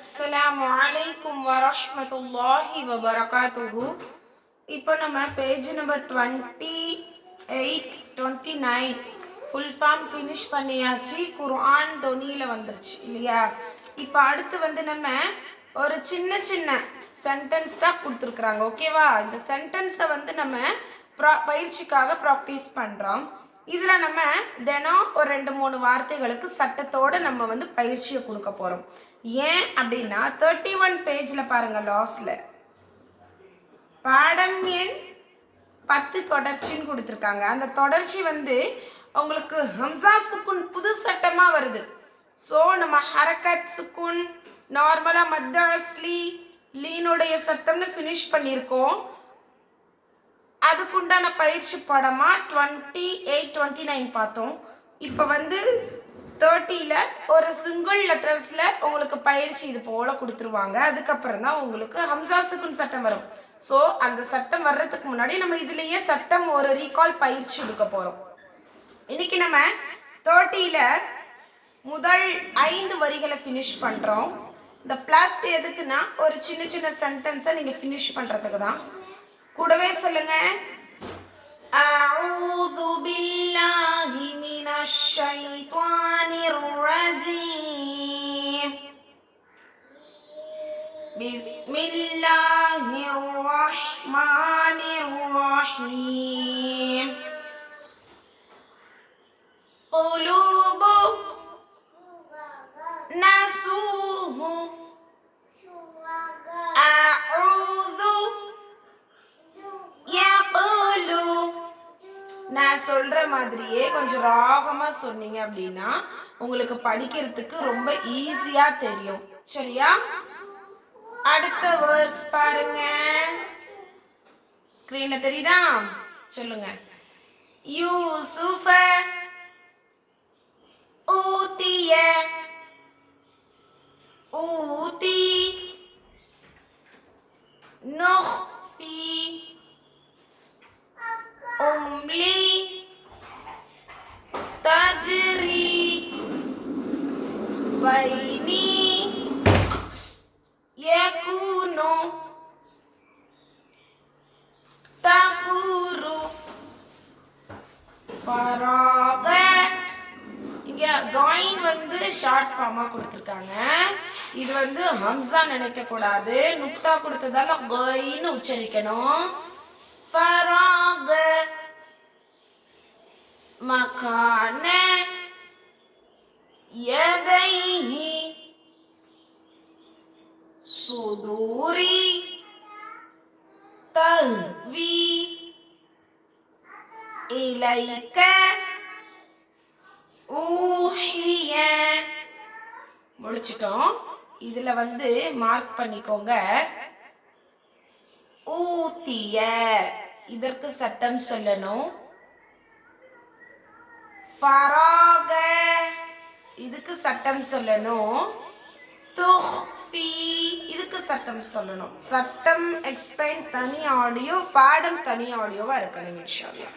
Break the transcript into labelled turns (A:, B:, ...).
A: அஸ்ஸலாமு அலைக்கும் வரஹ்மத்துல்லாஹி வபரகாத்துஹு. இப்போ நம்ம page number twenty eight twenty nine full form finish பண்ணியாச்சு. குர்ஆன் தொனியில் வந்துருச்சு இல்லையா? இப்போ அடுத்து வந்து நம்ம ஒரு சின்ன சின்ன சென்டென்ஸ் தான் கொடுத்துருக்குறாங்க ஓகேவா இந்த சென்டென்ஸை வந்து நம்ம ப்ரா பயிற்சிக்காக ப்ராக்டிஸ் பண்ணுறோம் இதில் நம்ம தினம் ஒரு ரெண்டு மூணு வார்த்தைகளுக்கு சட்டத்தோடு நம்ம வந்து பயிற்சியை கொடுக்க போகிறோம் ஏன் அப்படின்னா தேர்ட்டி ஒன் பேஜில் பாருங்கள் லாஸில் பாடம் எண் பத்து தொடர்ச்சின்னு கொடுத்துருக்காங்க. அந்த தொடர்ச்சி வந்து உங்களுக்கு ஹம்சா சுக்குன் புது சட்டமாக வருது. ஸோ நம்ம ஹரக்கத் சுக்குன் நார்மலாக மத்த அஸ்லி லீனுடைய சட்டம்னு ஃபினிஷ் பண்ணியிருக்கோம். அதுக்குண்டான பயிற்சி படமாக டுவெண்ட்டி எயிட் டுவெண்ட்டி நைன் பார்த்தோம். இப்போ வந்து தேர்ட்டியில் ஒரு சிங்கிள் லெட்டர்ஸில் உங்களுக்கு பயிற்சி இது போல் கொடுத்துருவாங்க. அதுக்கப்புறம் தான் உங்களுக்கு ஹம்சா சுக்குன் சட்டம் வரும். ஸோ அந்த சட்டம் வர்றதுக்கு முன்னாடி நம்ம இதுலேயே சட்டம் ஒரு ரீகால் பயிற்சி எடுக்க போகிறோம் இன்னைக்கு நம்ம தேர்ட்டியில் முதல் ஐந்து வரிகளை ஃபினிஷ் பண்ணுறோம் இந்த ப்ளஸ் எதுக்குன்னா ஒரு சின்ன சின்ன சென்டென்ஸை நீங்கள் ஃபினிஷ் பண்ணுறதுக்கு தான் கூடவே சொல்லுங்க أعوذ بالله من الشيطان الرجيم بسم الله الرحمن الرحيم நான் சொல்கிற மாதிரியே கொஞ்சம் ராகமாக சொன்னீங்க அப்படின்னா உங்களுக்கு படிக்கிறதுக்கு ரொம்ப ஈஸியாக தெரியும். சரியா? அடுத்த வேர்ஸ் பாருங்க. ஸ்கிரீன்ல தெரியுதா? சொல்லுங்க. யூ சூஃபர் பராக இங்க காயின் வந்து ஷார்ட் ஃபார்மா கொடுத்துருக்காங்க. இது வந்து ஹம்சா நினைக்க கூடாது. நுக்தா கொடுத்ததால காயின்னு உச்சரிக்கணும். பராக மகான எதைஹி சுதூரி தல் إليك ஊஹிய முடிச்சிட்டோம் இதில் வந்து மார்க் பண்ணிக்கோங்க ஊத்திய இதற்கு சட்டம் சொல்லணும் ஃபராக இதுக்கு சட்டம் சொல்லணும் துஹ்ஃபி இதுக்கு சட்டம் சொல்லணும் சட்டம் எக்ஸ்பிளைன் தனி ஆடியோ பாடம் தனி ஆடியோவா இருக்கணும் இன்ஷால்லா